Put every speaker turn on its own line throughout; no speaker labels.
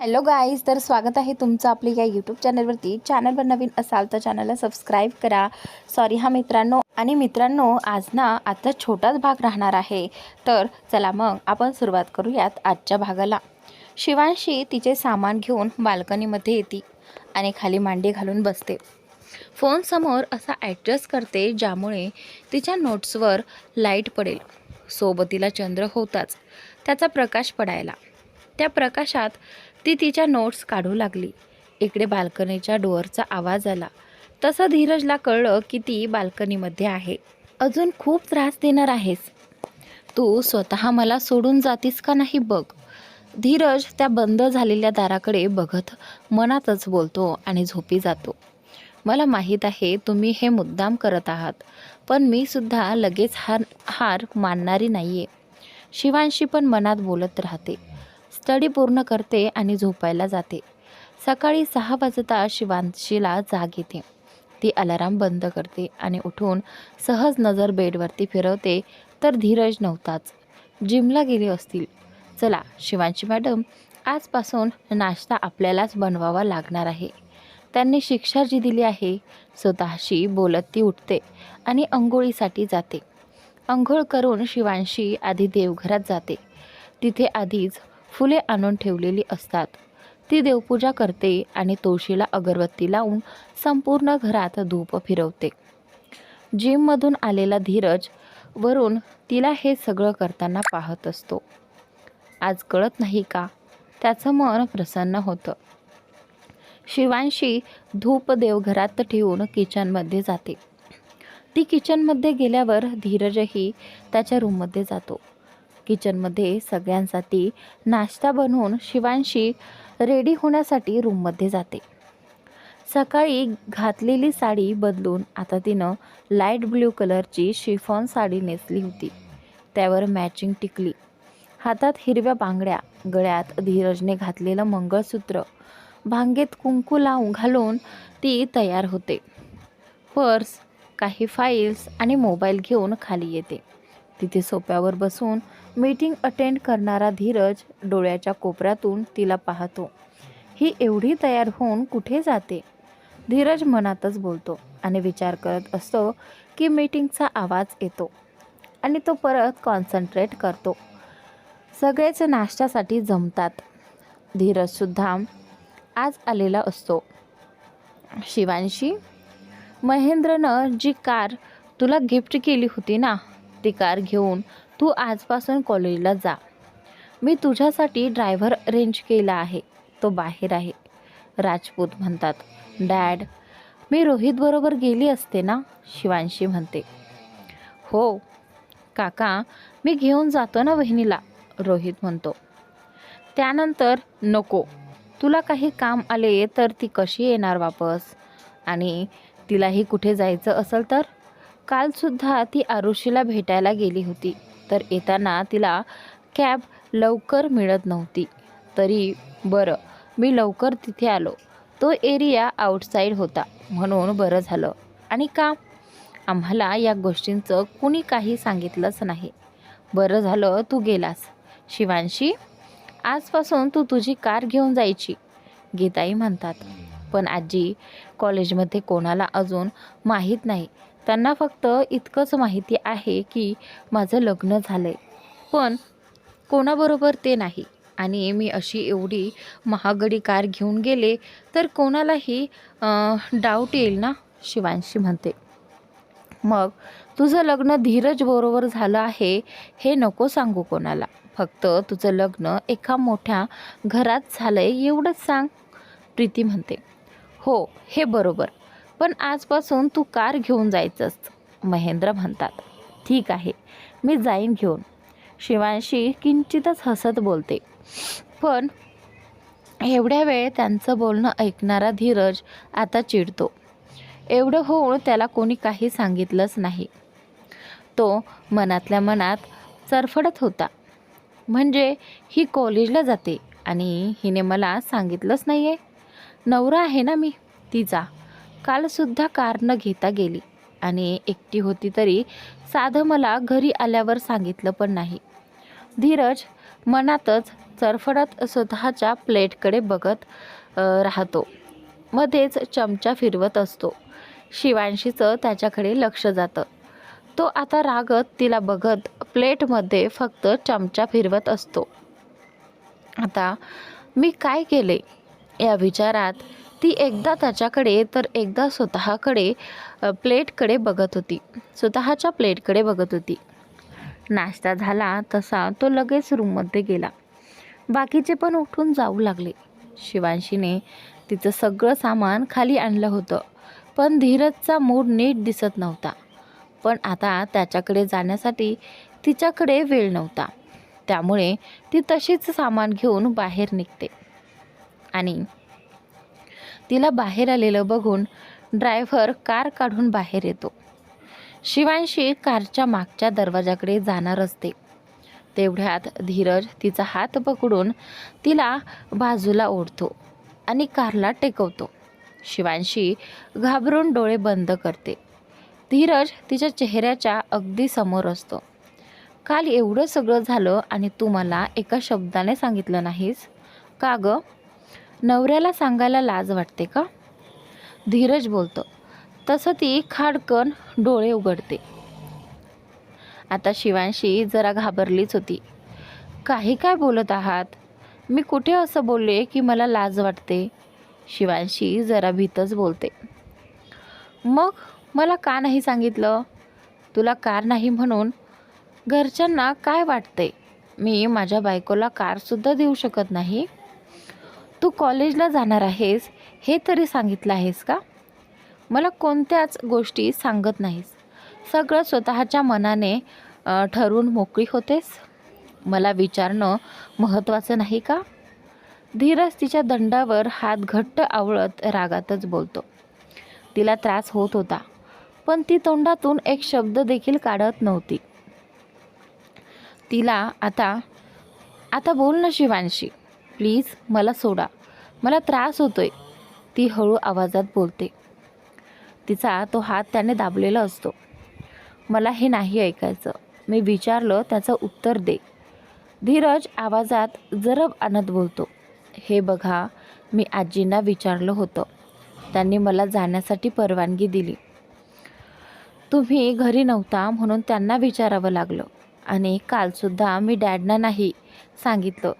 Hello guys तर स्वागत आहे तुमचं आपल्या या यूट्यूब चॅनलवरती चॅनलवर नवीन असाल तर चॅनलला सबस्क्राईब करा. सॉरी हा मित्रांनो. आणि मित्रांनो आज ना आता छोटाच भाग राहणार आहे. तर चला मग आपण सुरुवात करूयात आजच्या भागाला. शिवांशी तिचे सामान घेऊन बाल्कनीमध्ये येते आणि खाली मांडी घालून बसते. फोनसमोर असा ॲडजस्ट करते ज्यामुळे तिच्या नोट्सवर लाइट पडेल. सोबतीला चंद्र होताच. त्याचा प्रकाश पडायला. त्या प्रकाशात ती तिच्या नोट्स काढू लागली. इकडे बाल्कनीच्या डोअरचा आवाज आला. तसं धीरजला कळलं की ती बाल्कनीमध्ये आहे. अजून खूप त्रास देणार आहेस. तू स्वतः मला सोडून जातीस का नाही बघ. धीरज त्या बंद झालेल्या दाराकडे बघत मनातच बोलतो आणि झोपी जातो. मला माहीत आहे तुम्ही हे मुद्दाम करत आहात पण मी सुद्धा लगेच हार हार मानणारी नाही आहे शिवांशी पण मनात बोलत राहते. स्टडी पूर्ण करते आणि झोपायला जाते. सकाळी सहा वाजता शिवांशीला जाग येते. ती अलाराम बंद करते आणि उठून सहज नजर बेडवरती फिरवते तर धीरज नव्हताच. जिमला गेले असतील. चला शिवांशी मॅडम आजपासून नाश्ता आपल्यालाच बनवावा लागणार आहे. त्यांनी शिक्षा जी दिली आहे. स्वतःशी बोलत ती उठते आणि अंघोळीसाठी जाते. अंघोळ करून शिवांशी आधी देवघरात जाते. तिथे आधीच फुले आणून ठेवलेली असतात. ती देवपूजा करते आणि तुळशीला अगरबत्ती लावून संपूर्ण घरात धूप फिरवते. जिममधून आलेला धीरज वरून तिला हे सगळं करताना पाहत असतो. आज कळत नाही का? त्याचं मन प्रसन्न होतं. शिवांशी धूप देवघरात ठेवून किचनमध्ये जाते. ती किचनमध्ये गेल्यावर धीरजही त्याच्या रूममध्ये जातो. किचनमध्ये सगळ्यांसाठी नाश्ता बनवून शिवांशी रेडी होण्यासाठी रूममध्ये जाते. सकाळी घातलेली साडी बदलून आता तिनं लाइट ब्ल्यू कलरची शिफॉन साडी नेसली होती. त्यावर मॅचिंग टिकली. हातात हिरव्या बांगड्या गळ्यात धीरजने घातलेलं मंगळसूत्र भांगेत कुंकू लावून घालून ती तयार होते. पर्स काही फाईल्स आणि मोबाईल घेऊन खाली येते. तिथे सोप्यावर बसून मीटिंग अटेंड करणारा धीरज डोळ्याच्या कोपऱ्यातून तिला पाहतो. ही एवढी तयार होऊन कुठे जाते? धीरज मनातच बोलतो आणि विचार करत असतो की मीटिंगचा आवाज येतो आणि तो परत कॉन्सन्ट्रेट करतो. सगळेच नाश्त्यासाठी जमतात. धीरजसुद्धा आज आलेला असतो. शिवांशी महेंद्रनं जी कार तुला गिफ्ट केली होती ना ती कार घेऊन तू आजपासून कॉलेजला जा. मी तुझ्यासाठी ड्रायव्हर अरेंज केला आहे. तो बाहेर आहे. राजपूत म्हणतात डॅड मी रोहितबरोबर गेली असते ना? शिवांशी म्हणते. हो काका मी घेऊन जातो ना बहिणीला रोहित म्हणतो. त्यानंतर नको. तुला काही काम आले तर ती कशी येणार वापस? आणि तिलाही कुठे जायचं असेल तर? कालसुद्धा ती आरुषीला भेटायला गेली होती. तर येताना तिला कॅब लवकर मिळत नव्हती. तरी बरं मी लवकर तिथे आलो. तो एरिया आउटसाईड होता म्हणून बरं झालं. आणि का? आम्हाला या गोष्टींचं कुणी काही सांगितलंच नाही. बरं झालं तू गेलास. शिवांशी आजपासून तू तुझी कार घेऊन जायची गीताई म्हणतात. पण आजी कॉलेजमध्ये कोणाला अजून माहीत नाही. त्यांना फक्त इतकंच माहिती आहे की माझं लग्न झालं आहे पण कोणाबरोबर ते नाही. आणि मी अशी एवढी महागडी कार घेऊन गेले तर कोणालाही डाऊट येईल ना? शिवांशी म्हणते. मग तुझं लग्न धीरज बरोबर झालं आहे हे नको सांगू कोणाला. फक्त तुझं लग्न एका मोठ्या घरात झालं आहे एवढंच सांग प्रीती म्हणते. हो हे बरोबर. पण आजपासून तू कार घेऊन जायचंस महेंद्र म्हणतात. ठीक आहे मी जाईन घेऊन. शिवांशी किंचितच हसत बोलते. पण एवढ्या वेळ त्यांचं बोलणं ऐकणारा धीरज आता चिडतो. एवढं होऊन त्याला कोणी काही सांगितलंच नाही. तो मनातल्या मनात चरफडत होता. म्हणजे ही कॉलेजला जाते आणि हिने मला सांगितलंच नाही आहे नवरा आहे ना मी तिचा कालसुद्धा कार न घेता गेली. आणि एकटी होती तरी साधं मला घरी आल्यावर सांगितलं पण नाही. धीरज मनातच चरफडत स्वतःच्या प्लेटकडे बघत राहतो. मध्येच चमचा फिरवत असतो. शिवांशीचं त्याच्याकडे लक्ष जातं. तो आता रागत तिला बघत प्लेटमध्ये फक्त चमचा फिरवत असतो. आता मी काय केले? या विचारात ती एकदा त्याच्याकडे तर एकदा स्वतःकडे प्लेटकडे बघत होती. स्वतःच्या प्लेटकडे बघत होती. नाश्ता झाला तसा तो लगेच रूममध्ये गेला. बाकीचे पण उठून जाऊ लागले. शिवांशीने तिचं सगळं सामान खाली आणलं होतं. पण धीरजचा मूड नीट दिसत नव्हता. पण आता त्याच्याकडे जाण्यासाठी तिच्याकडे वेळ नव्हता. त्यामुळे ती तशीच सामान घेऊन बाहेर निघते. आणि तिला बाहेर आलेलं बघून ड्रायव्हर कार काढून बाहेर येतो. शिवांशी कारच्या मागच्या दरवाजाकडे जाणार असते. तेवढ्यात धीरज तिचा हात पकडून तिला बाजूला ओढतो आणि कारला टेकवतो. शिवांशी घाबरून डोळे बंद करते. धीरज तिच्या चेहऱ्याच्या अगदी समोर असतो. काल एवढं सगळं झालं आणि तू मला एका शब्दाने सांगितलं नाहीस? का गं? नवऱ्याला सांगायला लाज वाटते का? धीरज बोलतो. तसं ती खाडकन डोळे उघडते. आता शिवांशी जरा घाबरलीच होती. काही काय बोलत आहात? मी कुठे असं बोलले की मला लाज वाटते? शिवांशी जरा भीतच बोलते. मग मला का नाही सांगितलं? तुला कार नाही म्हणून? घरच्यांना काय वाटते मी माझ्या बायकोला कारसुद्धा देऊ शकत नाही? तू कॉलेजला जाणार आहेस हे तरी सांगितलं आहेस का? मला कोणत्याच गोष्टी सांगत नाहीस. सगळं स्वतःच्या मनाने ठरवून मोकळी होतेस? मला विचारणं महत्त्वाचं नाही का? धीरज तिच्या दंडावर हात घट्ट आवळत रागातच बोलतो. तिला त्रास होत होता पण ती तोंडातून एक शब्द देखील काढत नव्हती. तिला आता आता बोल ना शिवांशी. प्लीज मला सोडा. मला त्रास होतोय. ती हळू आवाजात बोलते. तिचा तो हात त्याने दाबलेला असतो. मला हे नाही ऐकायचं. मी विचारलं त्याचं उत्तर दे. धीरज आवाजात जरब आणत बोलतो. हे बघा मी आजींना विचारलं होतं. त्यांनी मला जाण्यासाठी परवानगी दिली. तुम्ही घरी नव्हता म्हणून त्यांना विचारावं लागलं. आणि कालसुद्धा मी डॅडना नाही सांगितलं.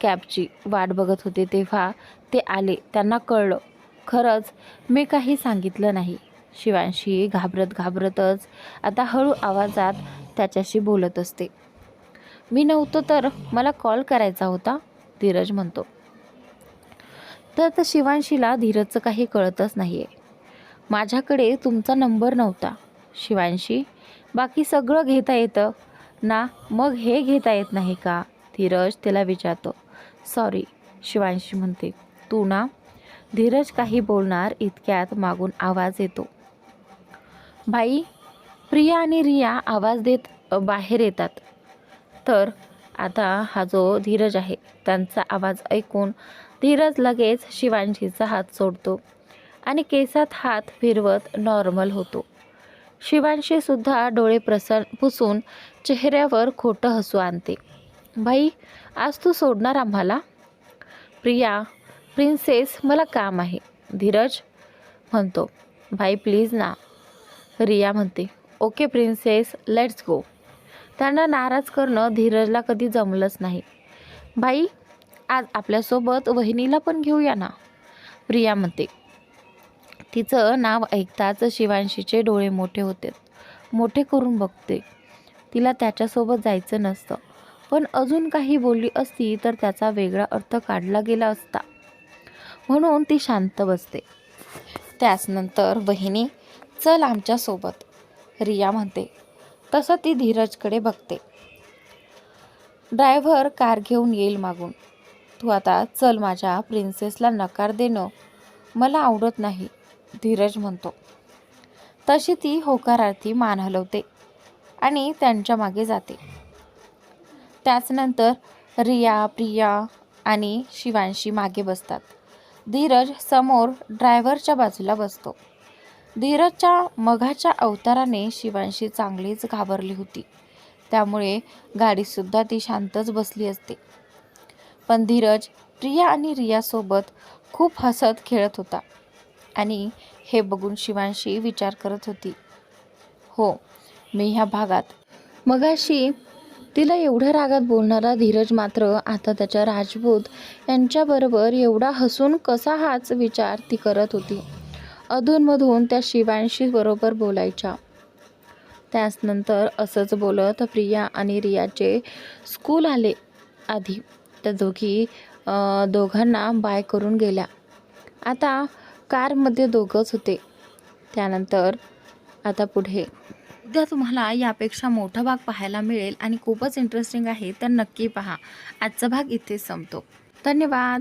कॅबची वाट बघत होते तेव्हा ते आले त्यांना कळलं. खरंच मी काही सांगितलं नाही. शिवांशी घाबरत घाबरतच आता हळू आवाजात त्याच्याशी बोलत असते. मी नव्हतो तर मला कॉल करायचा होता धीरज म्हणतो. तर आता शिवांशीला धीरजचं काही कळतच नाही आहे माझ्याकडे तुमचा नंबर नव्हता. शिवांशी बाकी सगळं घेता येतं. ना मग हे घेता येत नाही का? धीरज तिला विचारतो. सॉरी शिवांशी म्हणते. तू ना धीरज काही बोलणार इतक्यात मागून आवाज येतो. बाई प्रिया आणि रिया आवाज देत बाहेर येतात. तर आता हा जो धीरज आहे त्यांचा आवाज ऐकून धीरज लगेच शिवांशीचा हात सोडतो आणि केसात हात फिरवत नॉर्मल होतो. शिवांशीसुद्धा डोळे प्रसन्न पुसून चेहऱ्यावर खोटं हसू आणते. भाई आज तू सोडणार आम्हाला? प्रिया प्रिन्सेस मला काम आहे. धीरज म्हणतो. भाई प्लीज ना. रिया म्हणते. ओके प्रिन्सेस लेट्स गो त्यांना नाराज करणं धीरजला कधी जमलंच नाही. भाई आज आपल्यासोबत वहिनीला पण घेऊया ना? प्रिया म्हणते. तिचं नाव ऐकताच शिवांशीचे डोळे मोठे होते. मोठे करून बघते. तिला त्याच्यासोबत जायचं नसतं. पण अजून काही बोलली असती तर त्याचा वेगळा अर्थ काढला गेला असता. म्हणून ती शांत बसते. त्याचनंतर बहिणी चल आमच्यासोबत रिया म्हणते. तसं ती धीरजकडे बघते. ड्रायव्हर कार घेऊन येईल मागून. तू आता चल माझ्या प्रिन्सेसला नकार देणं मला आवडत नाही धीरज म्हणतो. तशी ती होकारार्थी मान हलवते आणि त्यांच्या मागे जाते. त्याचनंतर रिया प्रिया आणि शिवांशी मागे बसतात. धीरज समोर ड्रायव्हरच्या बाजूला बसतो. धीरजच्या मघाच्या अवताराने शिवांशी चांगलीच घाबरली होती. त्यामुळे गाडीसुद्धा ती शांतच बसली असते. पण धीरज प्रिया आणि रियासोबत खूप हसत खेळत होता आणि हे बघून शिवांशी विचार करत होती. हो मी ह्या भागात. मगाशी तिला एवढ्या रागात बोलणारा धीरज मात्र आता त्याच्या राजपूत यांच्याबरोबर एवढा हसून कसा हाच विचार ती करत होती. अधूनमधून त्या शिवांशी बरोबर बोलायच्या. त्याचनंतर असंच बोलत प्रिया आणि रियाचे स्कूल आले आधी. त्या दोघी दोघांना बाय करून गेल्या. आता कारमध्ये दोघंच होते. त्यानंतर आता पुढे. उद्या तुम्हाला यापेक्षा मोठा भाग पाहायला मिळेल आणि खूपच इंटरेस्टिंग आहे तर नक्की पहा. आजचा भाग इथेच संपतो. धन्यवाद.